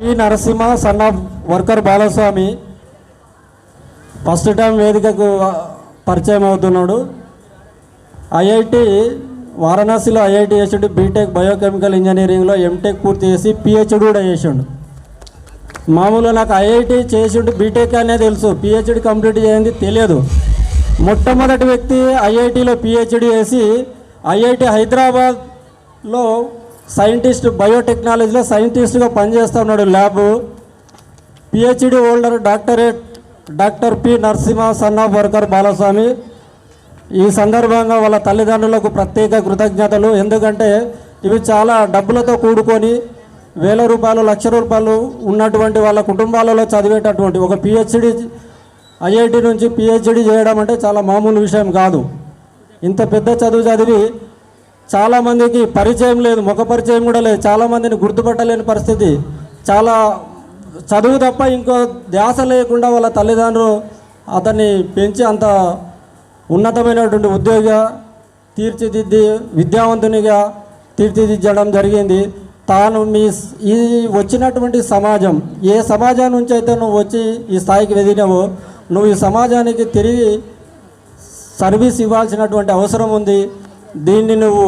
P Narasimha son of worker Balaswamy first time వేదికకు పరిచయం అవుతున్నాడు. ఐఐటి వారణాసిలో ఐఐటి చేసిండు బీటెక్ బయోకెమికల్ ఇంజనీరింగ్లో ఎంటెక్ పూర్తి చేసి పిహెచ్డి కూడా చేసిండు. మామూలుగా నాకు ఐఐటి చేసిండు బీటెక్ అనే తెలుసు. పిహెచ్డి కంప్లీట్ చేయండి తెలియదు. మొట్టమొదటి వ్యక్తి ఐఐటిలో పిహెచ్డి చేసి ఐఐటి హైదరాబాద్లో సైంటిస్ట్ బయోటెక్నాలజీలో సైంటిస్ట్గా పనిచేస్తున్నాడు lab. PhD holder doctorate doctor P Narasimha Sanna of worker Balaswamy. ఈ సందర్భంగా వాళ్ళ తల్లిదండ్రులకు ప్రత్యేక కృతజ్ఞతలు. ఎందుకంటే ఇవి చాలా డబ్బులతో కూడుకొని వేల రూపాయలు లక్ష రూపాయలు ఉన్నటువంటి వాళ్ళ కుటుంబాలలో చదివేటటువంటి ఒక పిహెచ్డి ఐఐటి నుంచి పిహెచ్డి చేయడం అంటే చాలా మామూలు విషయం కాదు. ఇంత పెద్ద చదువు చదివి చాలామందికి పరిచయం లేదు ముఖ పరిచయం కూడా లేదు. చాలామందిని గుర్తుపట్టలేని పరిస్థితి. చాలా చదువు తప్ప ఇంకో ధ్యాస లేకుండా వాళ్ళ తల్లిదండ్రులు అతన్ని పెంచి అంత ఉన్నతమైనటువంటి ఉద్యోగ తీర్చిదిద్ది విద్యావంతునిగా తీర్చిదిద్దడం జరిగింది. తాను మీ ఈ వచ్చినటువంటి సమాజం ఏ సమాజం నుంచి అయితే నువ్వు వచ్చి ఈ స్థాయికి ఎదిగినావో నువ్వు ఈ సమాజానికి తిరిగి సర్వీస్ ఇవ్వాల్సినటువంటి అవసరం ఉంది. దీన్ని నువ్వు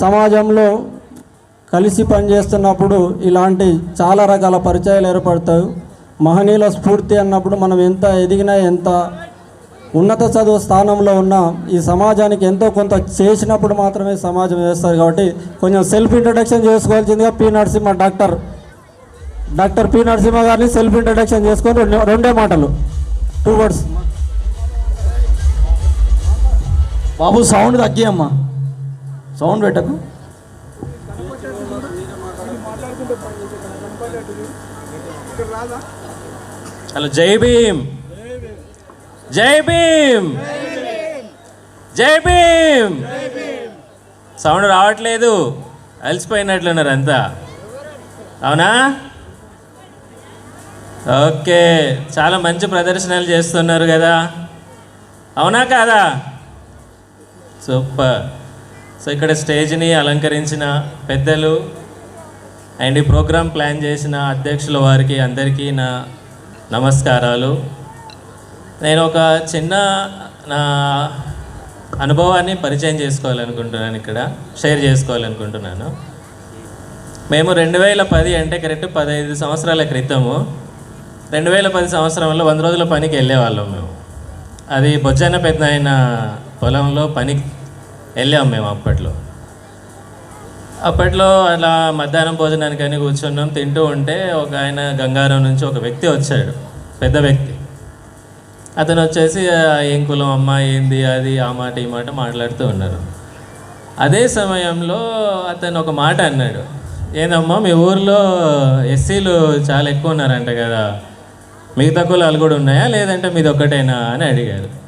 సమాజంలో కలిసి పనిచేస్తున్నప్పుడు ఇలాంటి చాలా రకాల పరిచయాలు ఏర్పడతాయి. మహనీయుల స్ఫూర్తి అన్నప్పుడు మనం ఎంత ఎదిగినా ఎంత ఉన్నత చదువు స్థానంలో ఉన్నా ఈ సమాజానికి ఎంతో కొంత చేసినప్పుడు మాత్రమే సమాజం వేస్తారు కాబట్టి కొంచెం సెల్ఫ్ ఇంట్రడక్షన్ చేసుకోవాల్సిందిగా P Narasimha doctor doctor P Narasimha గారిని సెల్ఫ్ ఇంట్రడక్షన్ చేసుకొని రెండు రెండే మాటలు టూ వర్డ్స్. బాబు సౌండ్ తగ్గియమ్మా. సౌండ్ పెట్టకు. హలో జై భీమ్. జై భీమ్. జై భీమ్. సౌండ్ రావట్లేదు. అలసిపోయినట్లున్నారు అంతా. అవునా? ఓకే. చాలా మంచి ప్రదర్శనలు చేస్తున్నారు కదా. అవునా కాదా? సూపర్. సో ఇక్కడ స్టేజ్ని అలంకరించిన పెద్దలు అండ్ ఈ ప్రోగ్రామ్ ప్లాన్ చేసిన అధ్యక్షుల వారికి అందరికీ నా నమస్కారాలు. నేను ఒక చిన్న నా అనుభవాన్ని పరిచయం చేసుకోవాలనుకుంటున్నాను ఇక్కడ షేర్ చేసుకోవాలనుకుంటున్నాను. మేము రెండు వేల పది అంటే కరెక్ట్ పదహైదు సంవత్సరాల క్రితము రెండు వేల పది సంవత్సరంలో వంద రోజుల పనికి వెళ్ళేవాళ్ళం మేము. అది బొజ్జన్న పెద్ద ఆయన పొలంలో పనికి వెళ్ళాం మేము అప్పట్లో. అప్పట్లో అలా మధ్యాహ్నం భోజనానికి అని కూర్చున్నాం తింటూ ఉంటే ఒక ఆయన గంగారం నుంచి ఒక వ్యక్తి వచ్చాడు పెద్ద వ్యక్తి. అతను వచ్చేసి ఏం కులం అమ్మ ఏంది అది ఆ మాట ఈ మాట మాట్లాడుతూ ఉన్నారు. అదే సమయంలో అతను ఒక మాట అన్నాడు ఏందమ్మా మీ ఊర్లో ఎస్సీలు చాలా ఎక్కువ ఉన్నారంట కదా మిగతా కులాలు కూడా ఉన్నాయా లేదంటే మీది ఒక్కటేనా? అని అడిగారు.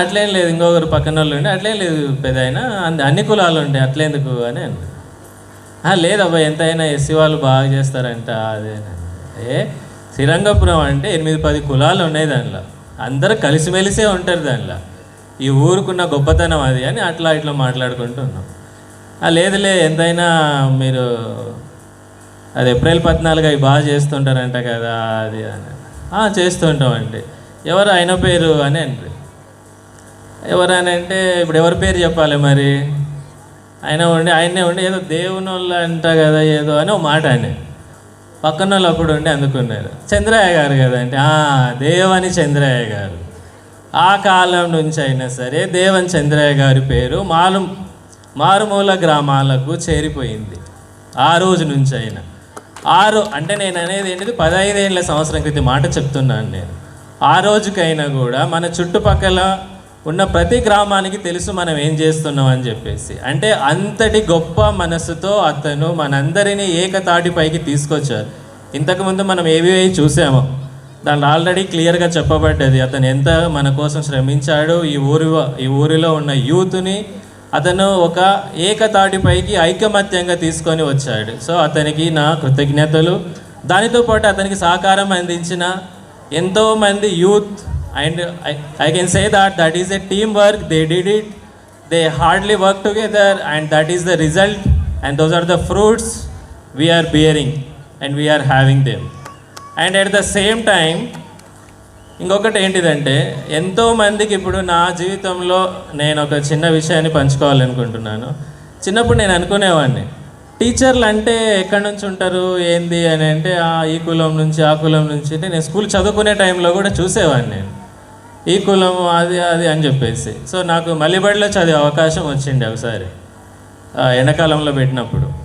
అట్లేం లేదు. ఇంకొకరు పక్కన వాళ్ళు ఉండి అట్లేం లేదు పెద్ద ఆయన. అన్ని కులాలు ఉంటాయి అట్లేందుకు అని అన్నాడు. లేదబ్బా ఎంతైనా ఎస్సీ వాళ్ళు బాగా చేస్తారంట అదే అని ఏ శ్రీరంగపురం అంటే ఎనిమిది పది కులాలు ఉన్నాయి దానిలో. అందరూ కలిసిమెలిసే ఉంటారు దానిలో. ఈ ఊరుకున్న గొప్పతనం అది అని అట్లా ఇట్లా మాట్లాడుకుంటున్నాం లేదులే ఎంతైనా మీరు అది ఏప్రిల్ పద్నాలుగు అవి బాగా చేస్తుంటారంట కదా అది అని చేస్తుంటామండి. ఎవరు ఆయన పేరు అని అండి ఎవరైనా అంటే ఇప్పుడు ఎవరి పేరు చెప్పాలి మరి? ఆయన ఉండి ఆయనే ఉండి ఏదో దేవుని వాళ్ళు అంట కదా ఏదో అని ఒక మాట అని పక్కన వాళ్ళు అప్పుడు ఉండి అందుకున్నారు. చంద్రయ్య గారు కదా అంటే దేవని చంద్రయ్య గారు. ఆ కాలం నుంచి అయినా సరే దేవన్ చంద్రయ్య గారి పేరు మాలు మారుమూల గ్రామాలకు చేరిపోయింది. ఆ రోజు నుంచి అయినా. ఆరు అంటే నేను అనేది ఏంటిది? పదహైదేళ్ళ సంవత్సరం క్రితం మాట చెప్తున్నాను నేను. ఆ రోజుకైనా కూడా మన చుట్టుపక్కల ఉన్న ప్రతి గ్రామానికి తెలుసు మనం ఏం చేస్తున్నాం అని చెప్పేసి. అంటే అంతటి గొప్ప మనసుతో అతను మనందరినీ ఏకతాటిపైకి తీసుకొచ్చారు. ఇంతకుముందు మనం ఏవి చూసామో. దాంట్లో ఆల్రెడీ క్లియర్గా చెప్పబడ్డది. అతను ఎంత మన కోసం శ్రమించాడు ఈ ఊరి ఈ ఊరిలో ఉన్న యూత్ని అతను ఒక ఏకతాటిపైకి ఐకమత్యంగా తీసుకొని వచ్చాడు. సో అతనికి నా కృతజ్ఞతలు. దానితో పాటు అతనికి సహకారం అందించిన ఎంతోమంది youth and I can say that that is a team work they did it they hardly work together and that is the result and those are the fruits we are bearing and we are having them and at the same time ఇంకొకటి ఏంటిదంటే ఎంతోమందికి ఇప్పుడు నా జీవితంలో నేను ఒక చిన్న విషయాన్ని పంచుకోవాలనుకుంటున్నాను. చిన్నప్పుడు నేను అనుకునేవాడిని. టీచర్లు అంటే ఎక్కడి నుంచి ఉంటారు ఏంది అని అంటే "ఆ, ఈ కులం నుంచి ఆ కులం నుంచి అంటే నేను స్కూల్ చదువుకునే టైంలో కూడా చూసేవాడిని నేను. ఈ కులం అది అది అని చెప్పేసి. సో నాకు మల్లిబడిలో చదివే అవకాశం వచ్చింది ఒకసారి. ఆ, ఎండాకాలంలో పెట్టినప్పుడు.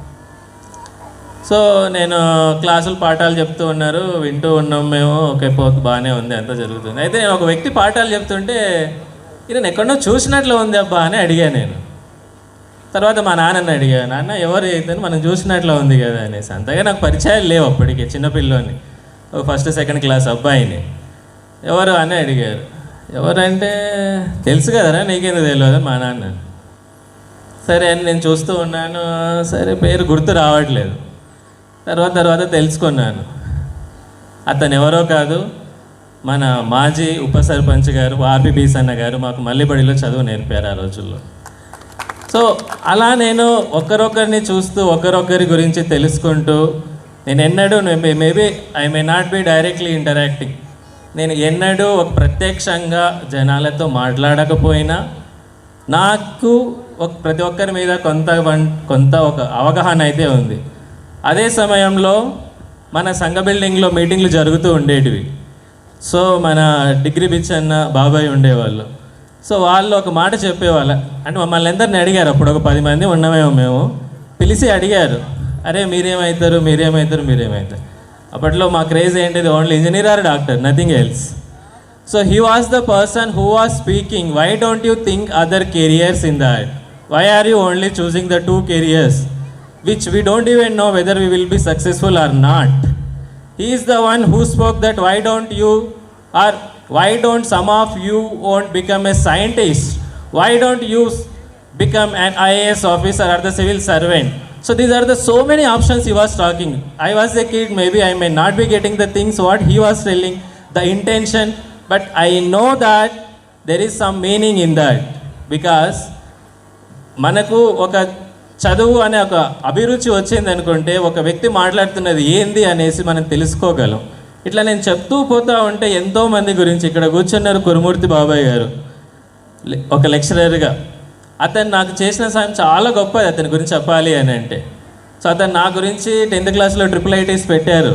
సో నేను క్లాసులు పాఠాలు చెప్తూ ఉన్నారు వింటూ ఉన్నాం మేము ఓకే పోతు బాగానే ఉంది అంతా జరుగుతుంది. అయితే నేను ఒక వ్యక్తి పాఠాలు చెప్తుంటే ఇది ఎక్కడో చూసినట్లు ఉంది అబ్బా అని అడిగాను నేను. తర్వాత మా నాన్నని అడిగాను నాన్న ఎవరు అయితే మనం చూసినట్లు ఉంది కదా అనేసి. అంతగా నాకు పరిచయాలు లేవు అప్పటికి చిన్నపిల్లోని. ఫస్ట్ సెకండ్ క్లాస్ అబ్బాయిని. ఎవరు అని అడిగారు. ఎవరంటే తెలుసు కదరా నీకేందుకు తెలియదు మా నాన్న సరే అని నేను చూస్తూ ఉన్నాను సరే పేరు గుర్తు రావట్లేదు. తర్వాత తర్వాత తెలుసుకున్నాను. అతను ఎవరో కాదు మన మాజీ ఉప సర్పంచ్ గారు ఆర్పి అన్న గారు మాకు మల్లిబడిలో చదువు నేర్పారు ఆ రోజుల్లో. సో అలా నేను ఒకరొకరిని చూస్తూ ఒకరొకరి గురించి తెలుసుకుంటూ నేను ఎన్నడూ maybe I may not be directly interacting. నేను ఎన్నడూ ఒక ప్రత్యక్షంగా జనాలతో మాట్లాడకపోయినా నాకు ఒక ప్రతి ఒక్కరి మీద కొంత కొంత ఒక అవగాహన అయితే ఉంది. అదే సమయంలో మన సంఘ బిల్డింగ్లో మీటింగ్లు జరుగుతూ ఉండేటివి. సో మన డిగ్రీ బిచ్ అన్న బాబాయ్ ఉండేవాళ్ళు. సో వాళ్ళు ఒక మాట చెప్పేవాళ్ళ అంటే మమ్మల్ని అందరిని అడిగారు. అప్పుడు ఒక పది మంది ఉన్నామేమో మేము. పిలిచి అడిగారు. అరే మీరేమవుతారు మీరేమవుతారు మీరేమవుతారు అప్పట్లో మా క్రేజ్ ఏంటిది only engineer or doctor nothing else so he was the person who was speaking why don't you think other careers in that why are you only choosing the two careers which we don't even know whether we will be successful or not he is the one who spoke that why don't you or why don't some of you won't become a scientist why don't you s- become an ias officer or the civil servant so these are the so many options he was talking I was the kid maybe I may not be getting the things what he was telling the intention but I know that there is some meaning in that because మనకు ఒక చదువు అనే ఒక అభిరుచి వచ్చింది అనుకుంటే ఒక వ్యక్తి మాట్లాడుతున్నది ఏంది అనేసి మనం తెలుసుకోగలం. ఇట్లా నేను చెప్తూ పోతా ఉంటే ఎంతోమంది గురించి ఇక్కడ కూర్చున్నారు కురుమూర్తి బాబాయ్ గారు. ఒక లెక్చరర్గా అతను నాకు చేసిన సాయం చాలా గొప్పది అతని గురించి చెప్పాలి అని అంటే. సో అతను నా గురించి టెన్త్ క్లాస్లో ట్రిపుల్ ఐటీస్ పెట్టారు.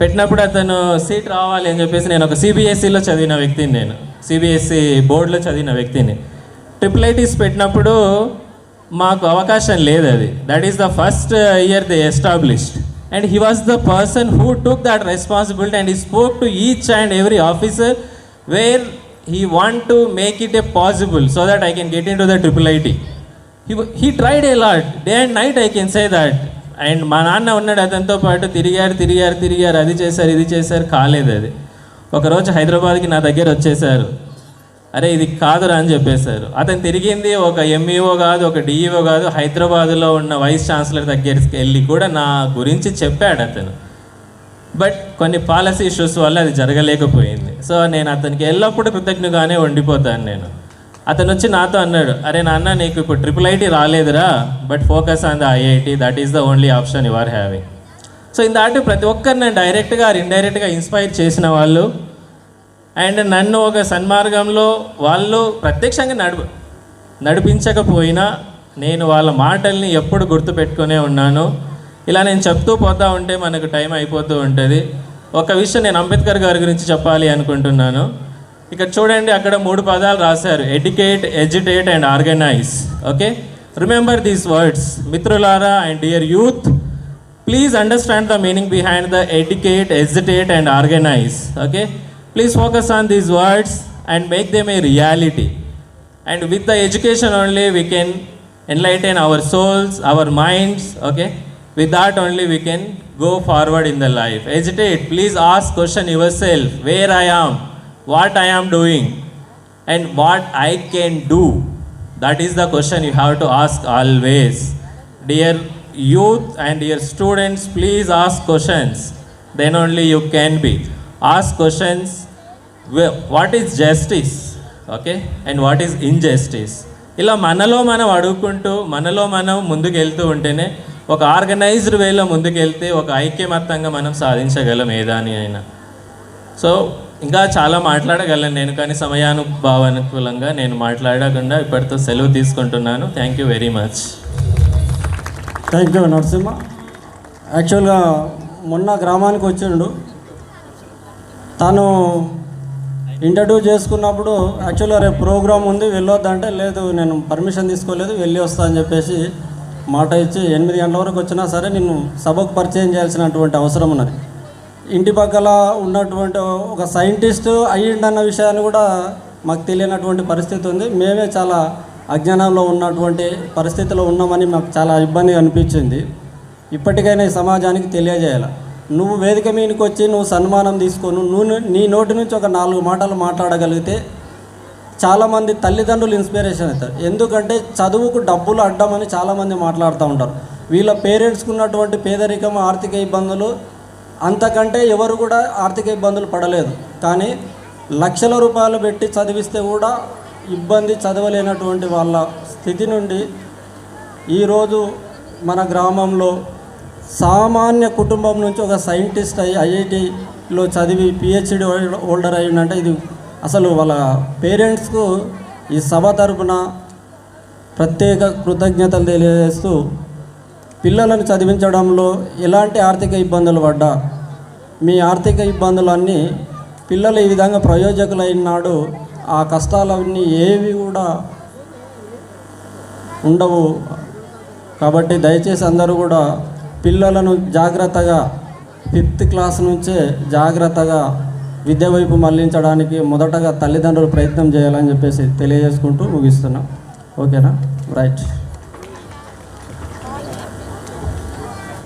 పెట్టినప్పుడు అతను సీట్ రావాలి అని చెప్పేసి నేను ఒక సిబిఎస్ఈలో చదివిన వ్యక్తిని నేను. సిబిఎస్ఈ బోర్డులో చదివిన వ్యక్తిని. ట్రిపుల్ ఐటీస్ పెట్టినప్పుడు మాకు అవకాశం లేదు అది. That is the first year the established and he was the person who took that responsibility and he spoke to each and every officer where he want to make it a possible so that I can get into the triple IT. He, he tried a lot, day and night I can say that. And మా నాన్న ఉన్నాడు అతనితో పాటు తిరిగారు తిరిగారు తిరిగారు అది చేశారు ఇది చేశారు కాలేదు అది. ఒకరోజు హైదరాబాద్కి నా దగ్గర వచ్చేసారు అరే ఇది కాదురా అని చెప్పేశారు. అతను తిరిగింది ఒక ఎంఈఓ కాదు ఒక డిఈఓ కాదు హైదరాబాద్లో ఉన్న వైస్ ఛాన్సలర్ దగ్గరికి వెళ్ళి కూడా నా గురించి చెప్పాడు అతను. బట్ కొన్ని పాలసీ ఇష్యూస్ వల్ల అది జరగలేకపోయింది. సో నేను అతనికి ఎల్లప్పుడూ కృతజ్ఞగానే ఉండిపోతాను నేను. అతను వచ్చి నాతో అన్నాడు అరే నాన్న నీకు ఇప్పుడు triple IT రాలేదురా but focus on the IIT that is the only option you are having so ఇందాటి ప్రతి ఒక్కరు నేను డైరెక్ట్గా ఇండైరెక్ట్గా ఇన్స్పైర్ చేసిన వాళ్ళు అండ్ నన్ను ఒక సన్మార్గంలో వాళ్ళు ప్రత్యక్షంగా నడు నడిపించకపోయినా నేను వాళ్ళ మాటల్ని ఎప్పుడు గుర్తుపెట్టుకునే ఉన్నాను. ఇలా నేను చెప్తూ పోతూ ఉంటే మనకు టైం అయిపోతూ ఉంటుంది. ఒక విషయం నేను అంబేద్కర్ గారి గురించి చెప్పాలి అనుకుంటున్నాను. ఇక్కడ చూడండి అక్కడ మూడు పదాలు రాశారు. Educate agitate and organise okay remember these words మిత్రులారా and dear youth please understand the meaning behind the educate agitate and organise okay please focus on these words and make them a reality and with the education only we can enlighten our souls our minds okay with that only we can go forward in the life agitate please ask question yourself where I am what I am doing and what I can do that is the question you have to ask always dear youth and dear students please ask questions then only you can be ask questions what is justice okay and what is injustice ఇలా మనలో మనం అడుగుకుంటూ మనలో మనం ముందుకు వెళ్తూ ఉంటేనే ఒక organised వేలో ముందుకెళ్తే ఒక ఐక్యమత్తంగా మనం సాధించగలం ఏదాని అయినా. సో ఇంకా చాలా మాట్లాడగలను నేను కానీ సమయానుభావానుకూలంగా నేను మాట్లాడకుండా ఇప్పటితో సెలవు తీసుకుంటున్నాను. Thank you very much thank you Narasimha. యాక్చువల్గా మొన్న గ్రామానికి వచ్చిండు. తను ఇంటర్వ్యూ చేసుకున్నప్పుడు యాక్చువల్గా రేపు ప్రోగ్రామ్ ఉంది వెళ్ళొద్దంటే లేదు నేను పర్మిషన్ తీసుకోలేదు వెళ్ళి వస్తా అని చెప్పేసి మాట ఇచ్చి ఎనిమిది గంటల వరకు వచ్చినా సరే నిన్ను సభకు పరిచయం చేయాల్సినటువంటి అవసరం ఉన్నది. ఇంటి పక్కల ఉన్నటువంటి ఒక సైంటిస్ట్ అయ్యిండన్న విషయాన్ని కూడా మాకు తెలియనటువంటి పరిస్థితి ఉంది. మేమే చాలా అజ్ఞానంలో ఉన్నటువంటి పరిస్థితిలో ఉన్నామని మాకు చాలా ఇబ్బంది అనిపించింది. ఇప్పటికైనా ఈ సమాజానికి తెలియజేయాలి. నువ్వు వేదిక మీదకి వచ్చి నువ్వు సన్మానం తీసుకొని నువ్వు నీ నోటి నుంచి ఒక నాలుగు మాటలు మాట్లాడగలిగితే చాలామంది తల్లిదండ్రులు ఇన్స్పిరేషన్ అవుతారు. ఎందుకంటే చదువుకు డబ్బులు అడ్డమని చాలామంది మాట్లాడుతూ ఉంటారు. వీళ్ళ పేరెంట్స్కి ఉన్నటువంటి పేదరికం ఆర్థిక ఇబ్బందులు అంతకంటే ఎవరు కూడా ఆర్థిక ఇబ్బందులు పడలేదు. కానీ లక్షల రూపాయలు పెట్టి చదివిస్తే కూడా ఇబ్బంది చదవలేనటువంటి వాళ్ళ స్థితి నుండి ఈరోజు మన గ్రామంలో సామాన్య కుటుంబం నుంచి ఒక సైంటిస్ట్ అయ్యి ఐఐటిలో చదివి పిహెచ్డి హోల్డర్ అయ్యిందంటే ఇది అసలు వాళ్ళ పేరెంట్స్కు ఈ సభ తరపున ప్రత్యేక కృతజ్ఞతలు తెలియజేస్తూ పిల్లలను చదివించడంలో ఎలాంటి ఆర్థిక ఇబ్బందులు పడ్డా మీ ఆర్థిక ఇబ్బందులన్నీ పిల్లలు ఈ విధంగా ప్రయోజకులైన నాడు ఆ కష్టాలన్నీ ఏవి కూడా ఉండవు. కాబట్టి దయచేసి అందరూ కూడా పిల్లలను జాగ్రత్తగా ఫిఫ్త్ క్లాస్ నుంచే జాగ్రత్తగా విద్య వైపు మళ్ళించడానికి మొదటగా తల్లిదండ్రులు ప్రయత్నం చేయాలని చెప్పేసి తెలియజేసుకుంటూ ముగిస్తున్నాం. ఓకేనా? రైట్.